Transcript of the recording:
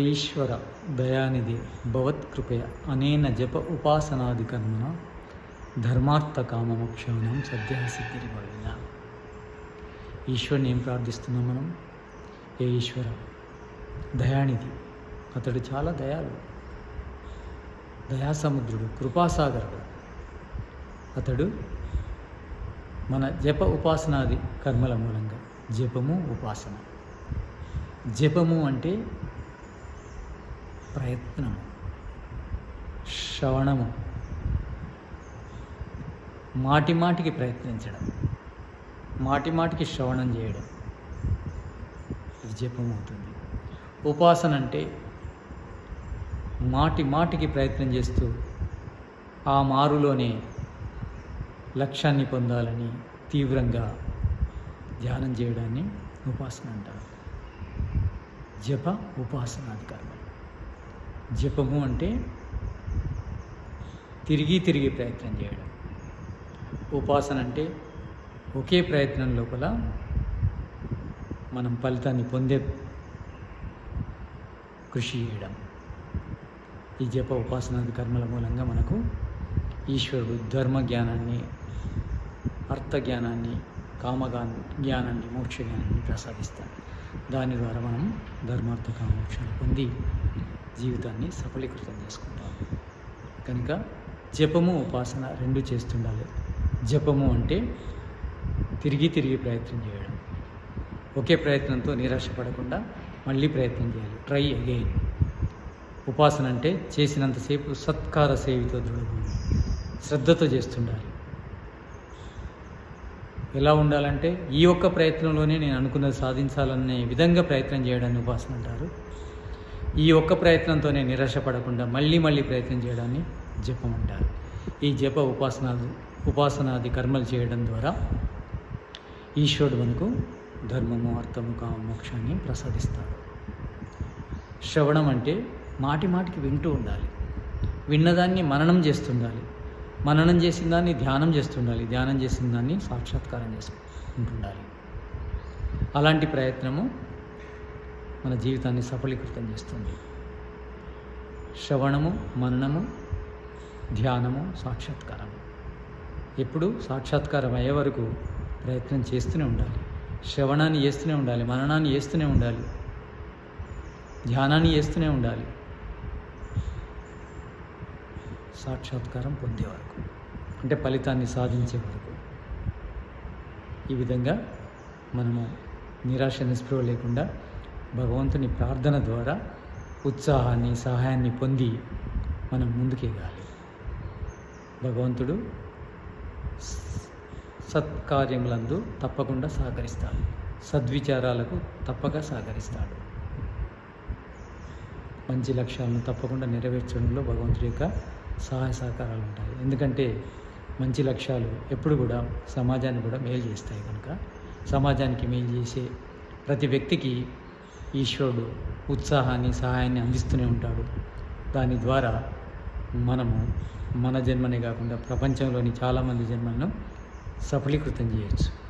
ఈశ్వర దయానిధి భవత్కృపయ అనేన జప ఉపాసనాది కర్మణ ధర్మార్థ కామమోక్షానం సద్య సిద్ధిరిభవిన ఈశ్వరుని ఏం ప్రార్థిస్తున్నాం మనం? ఏ ఈశ్వర దయానిధి అతడు చాలా దయాలు దయాసముద్రుడు కృపాసాగరుడు. అతడు మన జప ఉపాసనాది కర్మల మూలంగా జపము ఉపాసన. జపము అంటే ప్రయత్నం శ్రవణము మాటి మాటికి ప్రయత్నించడం మాటి మాటికి శ్రవణం చేయడం ఇది జపం అవుతుంది ఉపాసన అంటే మాటి మాటికి ప్రయత్నం చేస్తూ ఆ మారులోనే లక్ష్యాన్ని పొందాలని తీవ్రంగా ధ్యానం చేయడాన్ని ఉపాసన అంటారు. జప ఉపాసనాధికారం జపము అంటే తిరిగి తిరిగి ప్రయత్నం చేయడం. ఉపాసన అంటే ఒకే ప్రయత్నం లోపల మనం ఫలితాన్ని పొందే కృషి చేయడం. ఈ జప ఉపాసనాది కర్మల మూలంగా మనకు ఈశ్వరుడు ధర్మ జ్ఞానాన్ని అర్థ జ్ఞానాన్ని కామగా జ్ఞానాన్ని మోక్ష జ్ఞానాన్ని ప్రసాదిస్తాడు. దాని ద్వారా మనం ధర్మార్థ కామోక్షాన్ని పొంది జీవితాన్ని సఫలీకృతం చేసుకుంటాం. కనుక జపము ఉపాసన రెండు చేస్తుండాలి. జపము అంటే తిరిగి తిరిగి ప్రయత్నం చేయడం. ఒకే ప్రయత్నంతో నిరాశపడకుండా మళ్ళీ ప్రయత్నం చేయాలి. ట్రై అగైన్ ఉపాసన అంటే చేసినంతసేపు సత్కార సేవితో దృఢపడి శ్రద్ధతో చేస్తుండాలి. ఎలా ఉండాలంటే ఈ ఒక్క ప్రయత్నంలోనే నేను అనుకున్నది సాధించాలనే విధంగా ప్రయత్నం చేయడాన్ని ఉపాసన అంటారు. ఈ ఒక్క ప్రయత్నంతోనే నిరాశపడకుండా మళ్ళీ మళ్ళీ ప్రయత్నం చేయడాన్ని జపం అంటారు. ఈ జప ఉపాసన ఉపాసనాది కర్మలు చేయడం ద్వారా ఈశ్వరుడు మనకు ధర్మము అర్థము కా మోక్షాన్ని ప్రసాదిస్తాడు. శ్రవణం అంటే మాటి మాటికి వింటూ ఉండాలి. విన్నదాన్ని మననం చేస్తుండాలి. మననం చేసిన దాన్ని ధ్యానం చేస్తుండాలి. ధ్యానం చేసిన దాన్ని సాక్షాత్కారం చేసుకుంటుండాలి. అలాంటి ప్రయత్నము మన జీవితాన్ని సఫలీకృతం చేస్తుంది. శ్రవణము మననము ధ్యానము సాక్షాత్కారము. ఎప్పుడు సాక్షాత్కారం అయ్యే వరకు ప్రయత్నం చేస్తూనే ఉండాలి. శ్రవణాన్ని చేస్తూనే ఉండాలి మననాన్ని చేస్తూనే ఉండాలి ధ్యానాన్ని చేస్తూనే ఉండాలి. సాక్షాత్కారం పొందే వరకు అంటే ఫలితాన్ని సాధించే వరకు. ఈ విధంగా మనము నిరాశ నిస్పృహ లేకుండా భగవంతుని ప్రార్థన ద్వారా ఉత్సాహాన్ని సహాయాన్ని పొంది మనం ముందుకెగాలి. భగవంతుడు సత్కార్యములందు తప్పకుండా సహకరిస్తాడు. సద్విచారాలకు తప్పక సహకరిస్తాడు. మంచి లక్ష్యాలను తప్పకుండా నెరవేర్చడంలో భగవంతుడి యొక్క సహాయ సహకారాలు ఉంటాయి. ఎందుకంటే మంచి లక్ష్యాలు ఎప్పుడు కూడా సమాజాన్ని కూడా మేలు చేస్తాయి కనుక. సమాజానికి మేలు చేసే ప్రతి వ్యక్తికి ఈశ్వరుడు ఉత్సాహాన్ని సహాయాన్ని అందిస్తూనే ఉంటాడు. దాని ద్వారా మనము మన జన్మనే కాకుండా ప్రపంచంలోని చాలామంది జన్మలను సఫలీకృతం చేయొచ్చు.